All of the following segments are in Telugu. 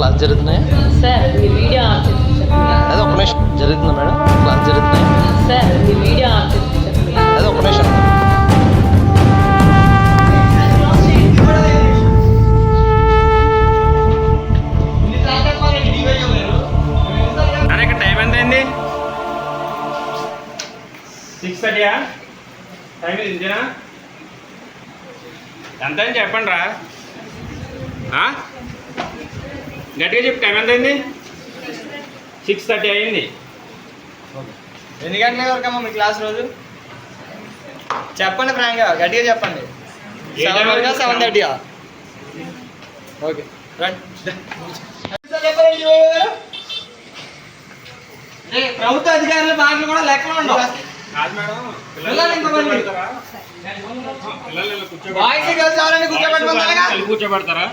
క్లాస్ జరుగుతున్నాయి సార్ మీ వీడియో ఆఫ్ చేసి చెప్పండి. అదే ఒక నిమిషం. జరుగుతుంది మేడం? క్లాస్ జరుగుతున్నాయి సార్ మీ వీడియో ఆఫ్ అదే ఒక నిమిషం. సిక్స్ థర్టీయా టైం ఇంతేనా ఎంత అయింది చెప్పండి రా ఆ? గట్టిగా చెప్పు టైం ఎంత అయింది సిక్స్ థర్టీ అయింది. ఎన్ని గంటల వరకు అమ్మా మీ క్లాస్ రోజు? చెప్పండి ఫ్రాంక్గా గట్టిగా చెప్పండి. సెవెన్ వరకా? సెవెన్ థర్టీయా ఓకే రండి ప్రభుత్వ అధికారుల మాటలు కూడా లెక్కలు ఉండవు. కూర్చోబెడతారా? పిల్లలు ఇలా కూర్చోబెడతారా? బాయ్స్ గర్ల్స్ ఎవరైనా కూర్చోబెట్టుకుంటారా కలిపి కూర్చోబెడతారా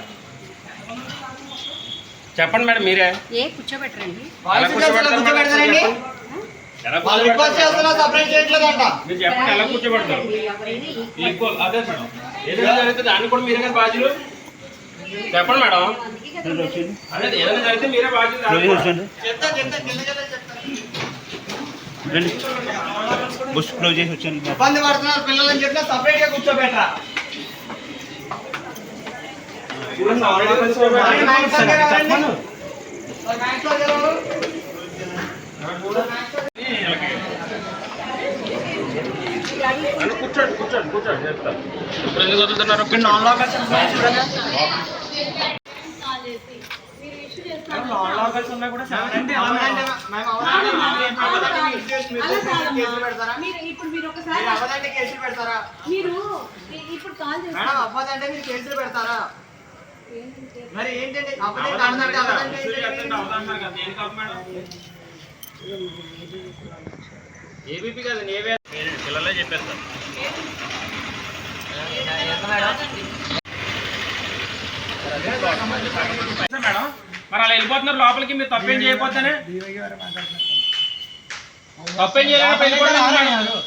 చెప్పండి మేడం మీరే. ఏ కూర్చోబెట్టరండి. బాయ్స్ గర్ల్స్ ఎలా ఎలా వాళ్ళు రిక్వెస్ట్ చేస్తున్నా సపరేట్ చేయట్లేదంట. మీరు చెప్పండి ఎలా కూర్చోబెడతారు? ఎవరైనా ఈ ఈక్వల్ అదే మేడం. ఏదైనా జరిగితే దాన్ని కూడా మీరే కదా బాధ్యులు? చెప్పండి మేడం. అదే ఏదైనా జరిగితే మీరే బాధ్యులు దానికి కూడా. చెప్తా చెప్తా కింద చెప్తా చెప్తా. బుష్ క్లోజ్ చేసి వచ్చాను ఇబ్బంది పడుతున్నారు పిల్లలని చెప్పినా సపరేట్గా కూర్చోబెట్టరా మరి మ్యాథ్స్ సార్ గారు ఎవరండి? మరి మ్యాథ్స్ సార్ గారు ఎవరు? అన్న కూర్చోండి కూర్చోండి కూర్చోండి చెప్తాను ఇప్పుడు ఎందుకు వదులుతున్నారు నాన్ లోకల్స్ ఉన్నా కూడా మీరు ఇప్పుడు మీరు ఒకసారి మీరు అవదంటే కేసులు పెడతారా మీరు ఇ- ఇప్పుడు కాల్ చేసి మేడం అవ్వదంటే మీరు కేసులు పెడతారా? మరి ఏంటంటే అవ్వదంటే అవదంటే అవదంటే ఏంటంటే? ఏబీపీ కదా నేవే. పిల్లలే చెప్పేస్తారు మేడం. మరి అలా వెళ్ళిపోతున్నారు లోపలికి మీరు తప్పేం చేయకపోతేనే. తప్పేం. ఓ,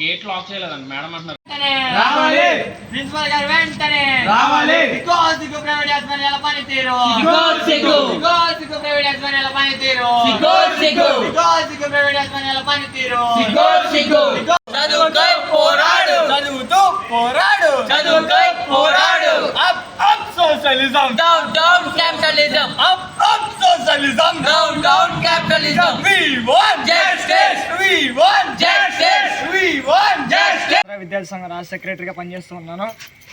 గేట్ లాక్ చేయలేదండి. మేడం అంటున్నారు. రావాలి. ప్రిన్సిపల్ గారు వెంటనే రావాలి. బికాస్ సిగ్గు ప్రైవేట్ యాజమాన్యాల పనితీరు. బికాస్ సిగ్గు బికాస్ సిగ్గు ప్రైవేట్ యాజమాన్యాల పనితీరు. బికాస్ సిగ్గు బికాస్ సిగ్గు ప్రైవేట్ యాజమాన్యాల పనితీరు. బికాస్ సిగ్గు పోరాడు. చదువుతూ పోరాడు. చదువుకై పోరాడు. Up up socialism down down capitalism up up socialism down down capitalism we want justice we want justice we want విద్యార్థి సంఘ రాష్ట్ర సెక్రటరీగా పనిచేస్తూ ఉన్నాను.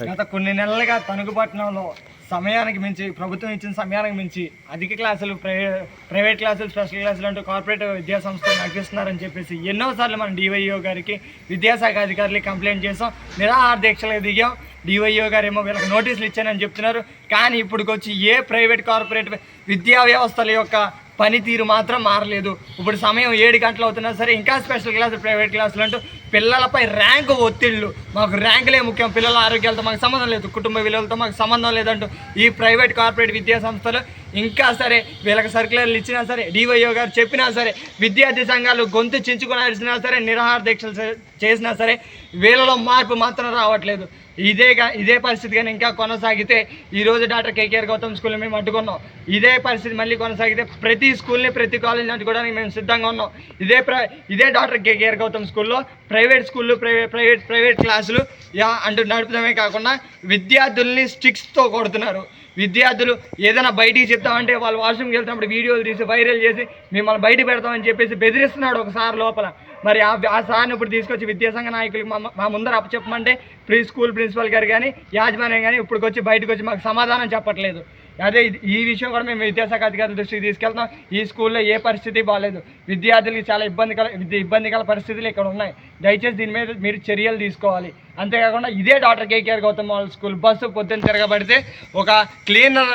గత కొన్ని నెలలుగా తణుకుపట్నంలో సమయానికి మించి ప్రభుత్వం ఇచ్చిన సమయానికి మించి అధిక క్లాసులు ప్రైవేట్ ప్రైవేట్ క్లాసులు స్పెషల్ క్లాసులు అంటూ కార్పొరేట్ విద్యా సంస్థలు నడిపిస్తున్నారని చెప్పేసి ఎన్నోసార్లు మనం డివైఓ గారికి విద్యాశాఖ అధికారులకి కంప్లైంట్ చేసాం నిరాహార దీక్షలకు దిగాం. డివైఓ గారు ఏమో వీళ్ళకి నోటీసులు ఇచ్చానని చెప్తున్నారు. కానీ ఇప్పటికొచ్చి ఏ ప్రైవేట్ కార్పొరేట్ విద్యా వ్యవస్థల యొక్క పనితీరు మాత్రం మారలేదు. ఇప్పుడు సమయం ఏడు గంటలు అవుతున్నా సరే ఇంకా స్పెషల్ క్లాసులు ప్రైవేట్ క్లాసులు అంటూ పిల్లలపై ర్యాంకు ఒత్తిళ్ళు. మాకు ర్యాంకులే ముఖ్యం. పిల్లల ఆరోగ్యాలతో మాకు సంబంధం లేదు. కుటుంబ విలువలతో మాకు సంబంధం లేదంటూ ఈ ప్రైవేట్ కార్పొరేట్ విద్యా సంస్థలు ఇంకా సరే వీళ్ళకి సర్క్యులర్లు ఇచ్చినా సరే డివైఓ గారు చెప్పినా సరే విద్యార్థి సంఘాలు గొంతు చించుకొని సరే నిరాహార దీక్షలు చేసినా సరే వీళ్ళలో మార్పు మాత్రం రావట్లేదు. ఇదే ఇదే పరిస్థితి కానీ ఇంకా కొనసాగితే ఈరోజు డాక్టర్ కేకేఆర్ గౌతమ్ స్కూల్ని మేము అడ్డుకున్నాం. ఇదే పరిస్థితి మళ్ళీ కొనసాగితే ప్రతి స్కూల్ని ప్రతి కాలేజీని అడ్డుకోవడానికి మేము సిద్ధంగా ఉన్నాం. ఇదే ప్ర ఇదే డాక్టర్ కేకేఆర్ గౌతమ్ స్కూల్లో ప్రైవేట్ స్కూళ్ళు ప్రైవేట్ ప్రైవేట్ ప్రైవేట్ క్లాసులు యా అంటూ నడుపుదమే కాకుండా విద్యార్థుల్ని స్టిక్స్తో కొడుతున్నారు. విద్యార్థులు ఏదైనా బయటికి చెప్తామంటే వాళ్ళు వాష్రూమ్కి వెళ్తున్నప్పుడు వీడియోలు తీసి వైరల్ చేసి మిమ్మల్ని బయట పెడతామని చెప్పేసి బెదిరిస్తున్నాడు ఒకసారి లోపల. మరి ఆ సార్ని ఇప్పుడు తీసుకొచ్చి విద్యాసంఘ నాయకులు మా ముందర అప్పచెప్పమంటే ప్రీ స్కూల్ ప్రిన్సిపల్ గారు కానీ యాజమాన్యం కానీ ఇప్పటికొచ్చి బయటకు వచ్చి మాకు సమాధానం చెప్పట్లేదు. అదే ఈ విషయం కూడా మేము విద్యాశాఖ అధికారుల దృష్టికి తీసుకెళ్తాం ఈ స్కూల్లో ఏ పరిస్థితి బాగాలేదు విద్యార్థులకి చాలా ఇబ్బందికర ఇబ్బందికర పరిస్థితులు ఇక్కడ ఉన్నాయి. దయచేసి దీని మీద మీరు చర్యలు తీసుకోవాలి. అంతేకాకుండా ఇదే డాక్టర్ కేకేఆర్ గౌతమ్ వాళ్ళ స్కూల్ బస్సు పొద్దున్న తిరగబడితే ఒక క్లీనర్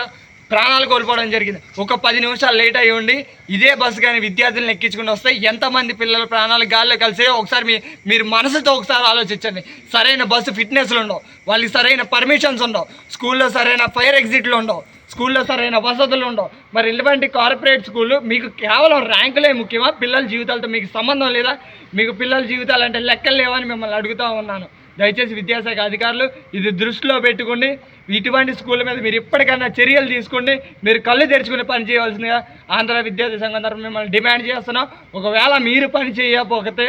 ప్రాణాలు కోల్పోవడం జరిగింది. ఒక పది నిమిషాలు లేట్ అయ్యి ఉండి ఇదే బస్సు కానీ విద్యార్థులను ఎక్కించుకుని వస్తే ఎంతమంది పిల్లల ప్రాణాలు గాల్లో కలిసి ఒకసారి మీ మీరు మనసుతో ఒకసారి ఆలోచించండి. సరైన బస్సు ఫిట్నెస్లు ఉండవు. వాళ్ళకి సరైన పర్మిషన్స్ ఉండవు. స్కూల్లో సరైన ఫైర్ ఎగ్జిట్లు ఉండవు. స్కూల్లో సరైన వసతులు ఉండవు. మరి ఇటువంటి కార్పొరేట్ స్కూల్ మీకు కేవలం ర్యాంకులే ముఖ్యమా? పిల్లల జీవితాలతో మీకు సంబంధం లేదా? మీకు పిల్లల జీవితాలు అంటే లెక్కలు లేవని మిమ్మల్ని అడుగుతూ ఉన్నాను. దయచేసి విద్యాశాఖ అధికారులు ఇది దృష్టిలో పెట్టుకుని ఇటువంటి స్కూళ్ళ మీద మీరు ఇప్పటికైనా చర్యలు తీసుకోండి. మీరు కళ్ళు తెరుచుకుని పని చేయవలసిందిగా ఆంధ్ర విద్యార్థి సంఘం తరఫున మిమ్మల్ని డిమాండ్ చేస్తున్నాం. ఒకవేళ మీరు పని చేయకపోతే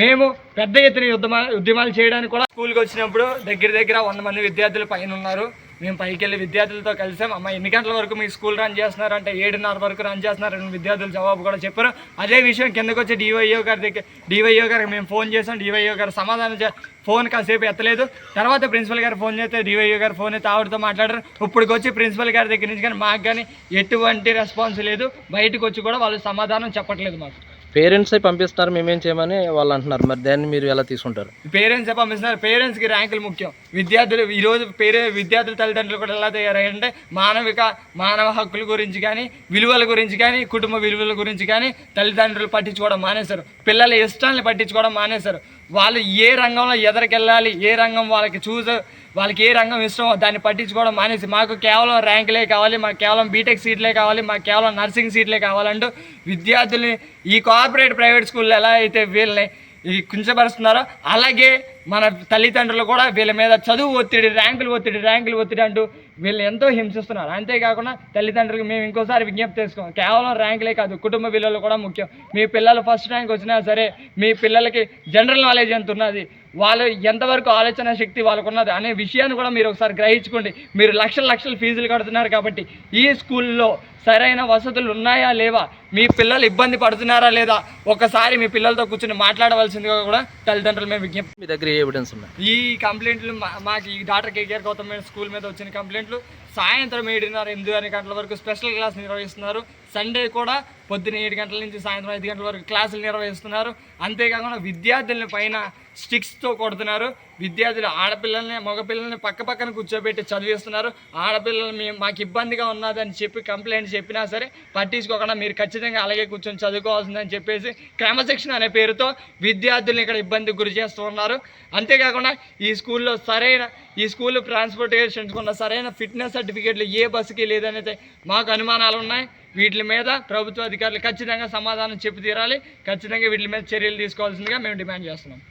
మేము పెద్ద ఎత్తున ఉద్యమాలు ఉద్యమాలు చేయడానికి కూడా స్కూల్కి వచ్చినప్పుడు దగ్గర దగ్గర వంద మంది విద్యార్థులు పైన ఉన్నారు. మేము పైకి వెళ్ళి విద్యార్థులతో కలిసాం. అమ్మ ఎన్ని గంటల వరకు మీ స్కూల్ రన్ చేస్తున్నారు అంటే ఏడున్నర వరకు రన్ చేస్తున్నారని విద్యార్థులు జవాబు కూడా చెప్పారు. అదే విషయం కిందకు వచ్చి డివైఓ గారి దగ్గర డివైఓ గారికి మేము ఫోన్ చేసాం డివైఓ గారు సమాధానం చే ఫోన్ కాసేపు ఎత్తలేదు. తర్వాత ప్రిన్సిపల్ గారు ఫోన్ చేస్తే డివైఓ గారు ఫోన్ అయితే ఆవిడతో మాట్లాడారు. ఇప్పటికి వచ్చి ప్రిన్సిపల్ గారి దగ్గర నుంచి కానీ మాకు కానీ ఎటువంటి రెస్పాన్స్ లేదు. బయటకు వచ్చి కూడా వాళ్ళు సమాధానం చెప్పట్లేదు మాకు. పేరెంట్సే పంపిస్తారు మేమేం చేయమని వాళ్ళు అంటున్నారు. మరి దాన్ని మీరు ఎలా తీసుకుంటారు? పేరెంట్స్ పంపిస్తున్నారు. పేరెంట్స్కి ర్యాంకులు ముఖ్యం. విద్యార్థులు ఈరోజు పేరే విద్యార్థుల తల్లిదండ్రులు కూడా ఎలా తయారయ్యారంటే మానవిక మానవ హక్కుల గురించి కానీ విలువల గురించి కానీ కుటుంబ విలువల గురించి కానీ తల్లిదండ్రులు పట్టించుకోవడం మానేశారు. పిల్లల ఇష్టాలను పట్టించుకోవడం మానేశారు. వాళ్ళు ఏ రంగంలో ఎదరికెళ్ళాలి ఏ రంగం వాళ్ళకి చూస్ వాళ్ళకి ఏ రంగం ఇష్టమో దాన్ని పట్టించుకోవడం మానేసి మాకు కేవలం ర్యాంకులే కావాలి మాకు కేవలం బీటెక్ సీట్లే కావాలి మాకు కేవలం నర్సింగ్ సీట్లే కావాలంటూ విద్యార్థుల్ని ఈ కార్పొరేట్ ప్రైవేట్ స్కూల్లో ఎలా అయితే వీళ్ళని ఈ కించపరుస్తున్నారో అలాగే మన తల్లిదండ్రులు కూడా వీళ్ళ మీద చదువు ఒత్తిడి ర్యాంకులు ఒత్తిడి ర్యాంకులు ఒత్తిడి అంటూ వీళ్ళు ఎంతో హింసిస్తున్నారు. అంతేకాకుండా తల్లిదండ్రులకు మేము ఇంకోసారి విజ్ఞప్తి చేసుకోం కేవలం ర్యాంకులే కాదు కుటుంబ విలువలు కూడా ముఖ్యం. మీ పిల్లలు ఫస్ట్ ర్యాంక్ వచ్చినా సరే మీ పిల్లలకి జనరల్ నాలెడ్జ్ ఎంత ఉన్నది వాళ్ళు ఎంతవరకు ఆలోచన శక్తి వాళ్ళకు ఉన్నది అనే విషయాన్ని కూడా మీరు ఒకసారి గ్రహించుకోండి. మీరు లక్షల లక్షల ఫీజులు కడుతున్నారు కాబట్టి ఈ స్కూల్లో సరైన వసతులు ఉన్నాయా లేవా? మీ పిల్లలు ఇబ్బంది పడుతున్నారా లేదా? ఒకసారి మీ పిల్లలతో కూర్చొని మాట్లాడవలసిందిగా కూడా తల్లిదండ్రులు మేము విజ్ఞప్తి మీ దగ్గర ఎవిడెన్స్ ఉన్నాయి? ఈ కంప్లైంట్లు మా- మాకు ఈ డాక్టర్ కేకేఆర్ గౌతమ్ స్కూల్ మీద వచ్చిన కంప్లైంట్లు సాయంత్రం ఏడున్నర ఎనిమిది గంటల వరకు స్పెషల్ క్లాస్ నిర్వహిస్తున్నారు. సండే కూడా పొద్దున్న ఏడు గంటల నుంచి సాయంత్రం ఐదు గంటల వరకు క్లాసులు నిర్వహిస్తున్నారు. అంతేకాకుండా విద్యార్థులని పైన స్టిక్స్తో కొడుతున్నారు. విద్యార్థులు ఆడపిల్లల్ని మగపిల్లల్ని పక్క పక్కన కూర్చోబెట్టి చదివిస్తున్నారు. ఆడపిల్లలు మేము మాకు ఇబ్బందిగా ఉన్నదని చెప్పి కంప్లైంట్ చెప్పినా సరే పట్టించుకోకుండా మీరు ఖచ్చితంగా అలాగే కూర్చొని చదువుకోవాల్సిందని చెప్పేసి క్రమశిక్షణ అనే పేరుతో విద్యార్థులను ఇక్కడ ఇబ్బందికి గురి చేస్తూ ఉన్నారు. అంతేకాకుండా ఈ స్కూల్లో సరైన ఈ స్కూల్ ట్రాన్స్పోర్టేషన్ ఉన్న సరైన ఫిట్నెస్ సర్టిఫికేట్లు ఏ బస్సుకి లేదనేది మాకు అనుమానాలు ఉన్నాయి. వీటి మీద ప్రభుత్వ అధికారులు ఖచ్చితంగా సమాధానం చెప్పి తీరాలి. ఖచ్చితంగా వీటి మీద చర్యలు తీసుకోవాల్సిందిగా మేము డిమాండ్ చేస్తున్నాం.